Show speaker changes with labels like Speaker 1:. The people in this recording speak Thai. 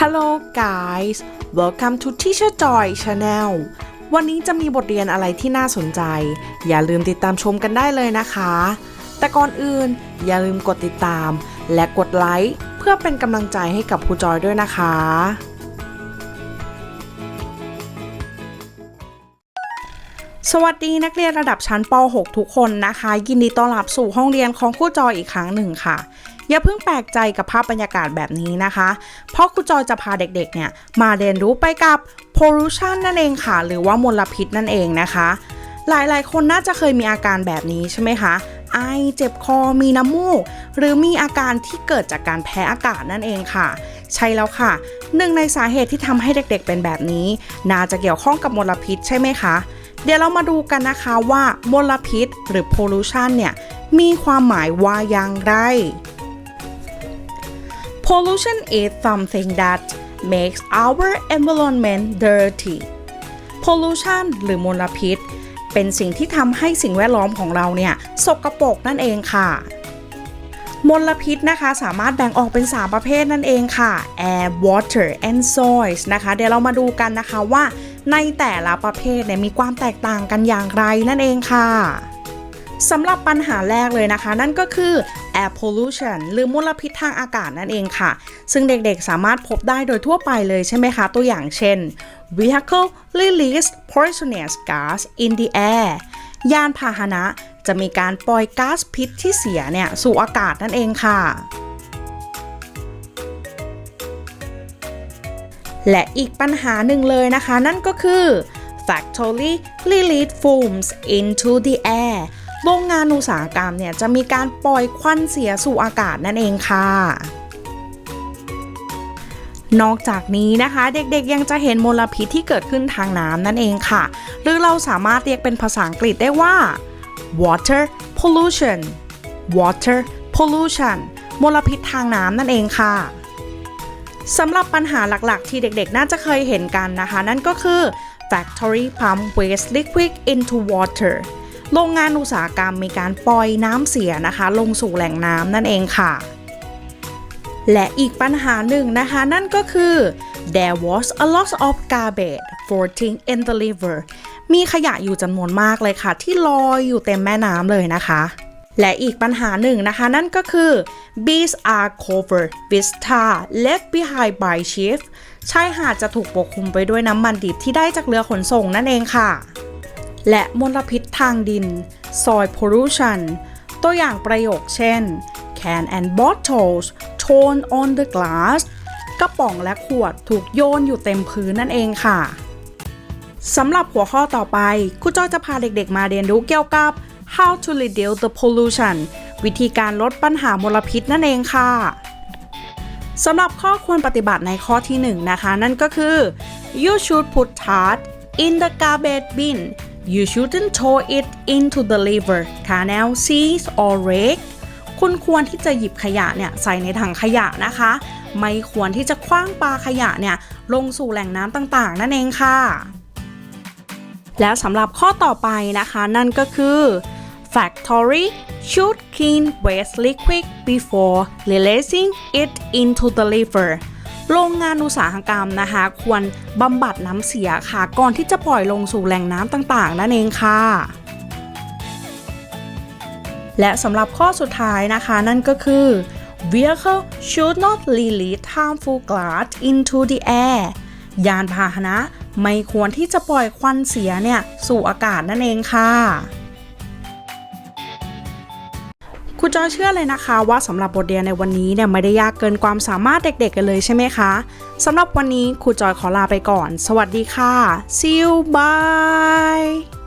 Speaker 1: Hello guys welcome to Teacher Joy Channel วันนี้จะมีบทเรียนอะไรที่น่าสนใจ อย่าลืมติดตามชมกันได้เลยนะคะ แต่ก่อนอื่นอย่าลืมกดติดตาม และกดไลค์เพื่อเป็นกำลังใจให้กับครูจอยด้วยนะคะ สวัสดีนักเรียนระดับชั้นป .6 ทุกคนนะคะ ยินดีต้อนรับสู่ห้องเรียนของครูจอยอีกครั้งหนึ่งค่ะ อย่าเพิ่งแปลกใจกับภาพบรรยากาศแบบนี้นะคะ เพราะครูจอยจะพาเด็กๆเนี่ยมาเรียนรู้ไปกับ pollution นั่นเองค่ะ หรือว่ามลพิษนั่นเองนะคะ หลายๆ คนน่าจะเคยมีอาการแบบนี้ใช่ไหมคะไอเจ็บคอมีน้ำมูก หรือมีอาการที่เกิดจากการแพ้อากาศนั่นเองค่ะ ใช่แล้วค่ะ หนึ่งในสาเหตุที่ทำให้เด็กๆเป็นแบบนี้ น่าจะเกี่ยวข้องกับมลพิษใช่ไหมคะ เดี๋ยวเรามาดูกันนะคะว่ามลพิษหรือ pollution เนี่ยมีความหมายว่าอย่างไร Pollution is something that makes our environment dirty. Pollution หรือมลพิษ เป็นสิ่งที่ทำให้สิ่งแวดล้อมของเราเนี่ยสกปรกนั่นเองค่ะ มลพิษนะคะสามารถแบ่งออกเป็น 3 ประเภทนั่นเองค่ะ air water and soil นะคะ เดี๋ยวเรามาดูกันนะคะว่าในแต่ละประเภทเนี่ยมีความแตกต่างกันอย่างไรนั่นเองค่ะ สำหรับปัญหาแรกเลยนะคะ นั่นก็คือ air pollution หรือมลพิษทางอากาศนั่นเองค่ะ ซึ่งเด็กๆสามารถพบได้โดยทั่วไปเลยใช่ไหมคะ ตัวอย่างเช่น vehicle release poisonous gas in the air ยานพาหนะจะมีการปล่อยก๊าซพิษที่เสียเนี่ยสู่อากาศนั่นเองค่ะ และอีกปัญหาหนึ่งเลยนะคะ นั่นก็คือ factory release fumes into the air โรงงานอุตสาหกรรมเนี่ยจะมีการปล่อยควันเสียสู่อากาศนั่นเองค่ะ นอกจากนี้นะคะ เด็กๆยังจะเห็นมลพิษที่เกิดขึ้นทางน้ำนั่นเองค่ะ หรือเราสามารถเรียกเป็นภาษาอังกฤษได้ว่า water pollution water pollution มลพิษทางน้ำนั่นเองค่ะสำหรับปัญหาหลักๆ ที่เด็กๆ น่าจะเคยเห็นกันนะคะ นั่นก็คือ factory pump waste liquid into water โรงงานอุตสาหกรรมมีการปล่อยน้ำเสียนะคะ ลงสู่แหล่งน้ำนั่นเองค่ะ และอีกปัญหาหนึ่งนะคะนั่นก็คือ there was a lot of garbage floating in the river มีขยะอยู่จำนวนมากเลยค่ะ ที่ลอยอยู่เต็มแม่น้ำเลยนะคะ และอีกปัญหาหนึ่งนะคะ นั่นก็คือ bees are covered with tar left behind by ship ชายหาดจะถูกปกคลุมไปด้วยน้ำมันดิบที่ได้จากเรือขนส่งนั่นเองค่ะ และมลพิษทางดิน soil pollution ตัวอย่างประโยคเช่น can and bottles thrown on the glass กระป๋องและขวดถูกโยนอยู่เต็มพื้นนั่นเองค่ะ สำหรับหัวข้อต่อไปครูจอยจะพาเด็กๆมาเรียนรู้เกี่ยวกับ how to reduce the pollution วิธีการลดปัญหามลพิษนั่นเองค่ะสำหรับข้อควรปฏิบัติในข้อที่ 1 นะคะ นั่นก็คือ you should put trash in the garbage bin you shouldn't throw it into the river canal seas or lake คุณควรที่จะหยิบขยะเนี่ยใส่ในถังขยะนะคะ ไม่ควรที่จะคว้างปลาขยะเนี่ยลงสู่แหล่งน้ำต่างๆ นั่นเองค่ะ แล้วสำหรับข้อต่อไปนะคะนั่นก็คือ factory should clean waste liquid before releasing it into the river โรงงานอุตสาหกรรมนะคะ ควรบำบัดน้ำเสียค่ะ ก่อนที่จะปล่อยลงสู่แหล่งน้ำต่างๆ นั่นเองค่ะ และสำหรับข้อสุดท้ายนะคะ นั่นก็คือ vehicle should not release harmful gas into the air ยานพาหนะไม่ควรที่จะปล่อยควันเสียเนี่ยสู่อากาศนั่นเองค่ะ ครูจอยเชื่อเลยนะคะว่าสำหรับบทเรียนในวันนี้เนี่ยไม่ได้ยากเกินความสามารถเด็กๆกันเลยใช่ไหมคะสำหรับวันนี้ครูจอยขอลาไปก่อน สวัสดีค่ะ see you bye